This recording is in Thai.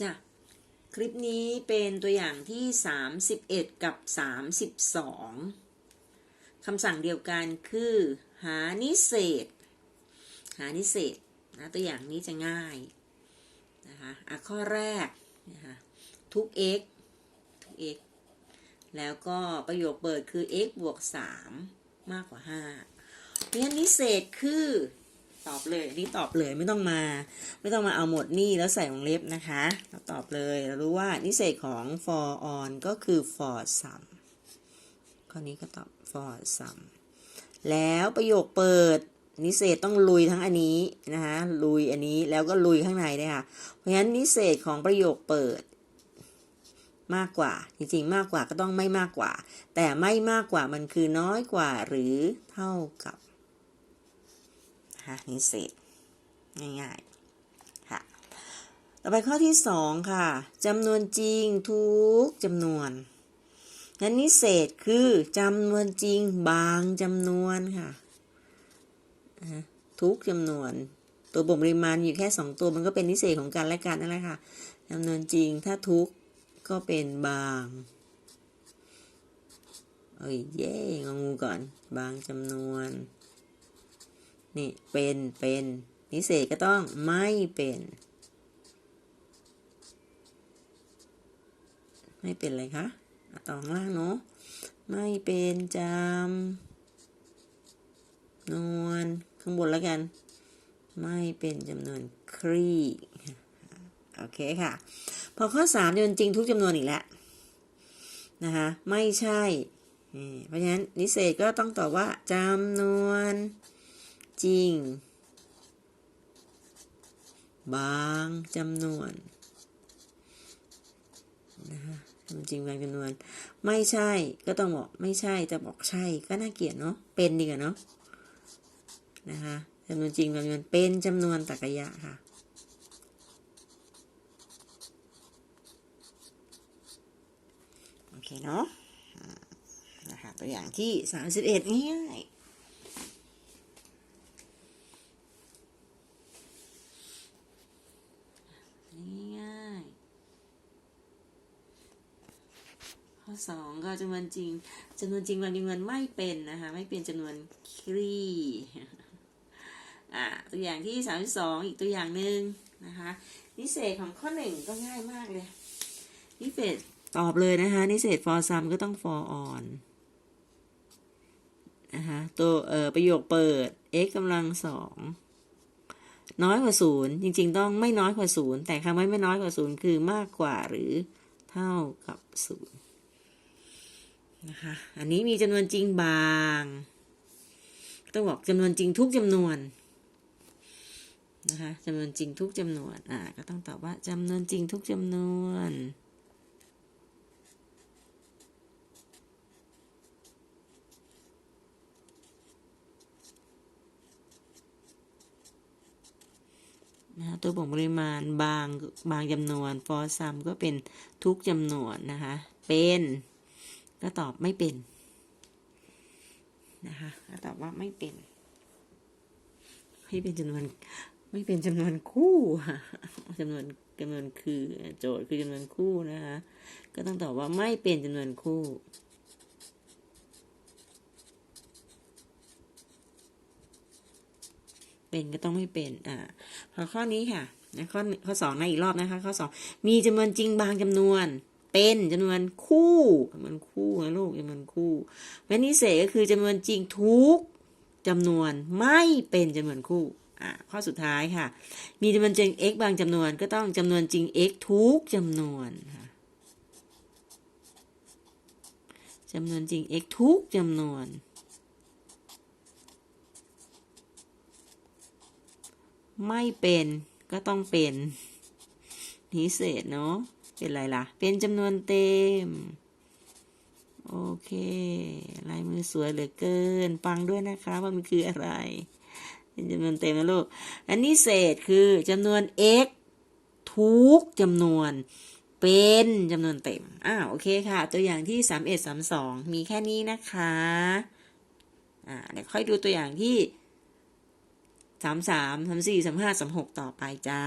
จ้ะ คลิปนี้เป็นตัวอย่างที่ 31 กับ 32คำสั่งเดียวกันคือ หานิเศษ หานิเศษนะตัวอย่างนี้จะง่ายนะคะอะข้อแรกนะคะทุก x ทุก x แล้วก็ประโยคเปิดคือ x บวก 3 มากกว่า5เพราะฉะนั้นนิเศษคือ ตอบเลยอันนี่ตอบเลยไม่ต้องมา ไม่ต้องมาเอาหมดนี่แล้วใส่วงเล็บนะคะเราตอบเลยเรารู้ว่านิเศษของ for on ก็คือ for sum ข้อนี้ก็ตอบ for sum แล้วประโยคเปิดนิเศษต้องลุยทั้งอันนี้นะคะลุยอันนี้แล้วก็ลุยข้างในด้วยค่ะ เพราะฉะนั้นนิเศษของประโยคเปิดมากกว่า จริงๆ มากกว่าก็ต้องไม่มากกว่า แต่ไม่มากกว่ามันคือน้อยกว่าหรือเท่ากับ นะคะนิเศษง่ายๆค่ะต่อไปข้อที่สองค่ะจำนวนจริงทุกจำนวนนั้นนิเศษคือจำนวนจริงบางจำนวนค่ะทุกจำนวน ตัวบ่งปริมาณอยู่แค่สองตัวมันก็เป็นนิเศษของกันและกันนั่นแหละค่ะจำนวนจริงถ้าทุกก็เป็นบางเอ้ยเย่งงูก่อน บางจำนวน นี่เป็นเป็นนิเศษก็ต้องไม่เป็น ไม่เป็นอะไรคะต่อข้างล่างเนาะไม่เป็นจำนวนข้างบนแล้วกัน ไม่เป็นจำนวนครีโอเคค่ะ พอข้อสามจนจริงทุกจำนวนอีกแล้วนะคะ ไม่ใช่ เพราะฉะนั้นนิเศษก็ต้องตอบว่าจำนวน จริง บางจำนวนนะคะจำนวนจริงบางจำนวน ไม่ใช่ก็ต้องบอกไม่ใช่จะบอกใช่ก็น่าเกลียดเนาะเป็นดีกว่าเนาะนะคะจำนวนจริงบางจำนวนเป็นจำนวนตรรกะค่ะ โอเคเนาะนะคะตัวอย่างที่สามสิบเอ็ดง่ายๆง่ายๆ ข้อสองก็จำนวนจริงจำนวนจริงบางจำนวนไม่เป็นนะคะ ไม่เป็นจำนวนครีอ่าตัวอย่างที่สามสองอีกตัวอย่างหนึ่งนะคะนิเศษของข้อหนึ่งก็ง่ายมากเลยนิเศษตอบเลยนะคะ นิเศษ for sum ก็ต้อง for on นะคะตัวเอ่อประโยคเปิด x กำลังสองน้อยกว่าศูนย์จริง ๆ ต้องไม่น้อยกว่าศูนย์แต่คำว่าไม่น้อยกว่าศูนย์คือมากกว่าหรือเท่ากับศูนย์ นะคะ อันนี้มีจำนวนจริงบาง ต้องบอกจำนวนจริงทุกจำนวนนะคะจำนวนจริงทุกจำนวน อ่า ก็ต้องตอบว่าจำนวนจริงทุกจำนวนนะะตัวบ่งปริมาณบางบางจำนวน for sum ก็เป็นทุกจำนวนนะคะ เป็น ก็ตอบไม่เป็นนะคะก็ตอบว่าไม่เป็น ไม่เป็นจำนวน ไม่เป็นจำนวนคู่จำนวนจำนวนคือโจทย์คือจำนวนคู่นะคะก็ต้องตอบว่าไม่เป็นจำนวนคู่เป็นก็ต้องไม่เป็น อ่าพอข้อนี้ค่ะ ข้อข้อสองนะอีกรอบนะคะ ข้อสอง มีจำนวนจริงบางจำนวน เป็นจำนวนคู่จำนวนคู่นะลูกจำนวนคู่แมนิเศษก็คือจำนวนจริงทุกจำนวนไม่เป็นจำนวนคู่อ่าข้อสุดท้ายค่ะ มีจำนวนจริง x บางจำนวนก็ต้องจำนวนจริง x ทุกจำนวนค่ะจำนวนจริง x ทุกจำนวนไม่เป็นก็ต้องเป็นนิเศษเนาะ เป็นอะไรล่ะ เป็นจำนวนเต็ม โอเค ลายมือสวยเหลือเกิน ฟังด้วยนะคะว่ามันคืออะไร เป็นจำนวนเต็มนะลูก อันนี้เศษคือจำนวน x ทุกจำนวนเป็นจำนวนเต็มอ่าโอเคค่ะ ตัวอย่างที่สามเอ็ดสามสองมีแค่นี้นะคะ อ่าเดี๋ยวค่อยดูตัวอย่างที่สามสามสามสี่สามห้าสามหกต่อไปจ้า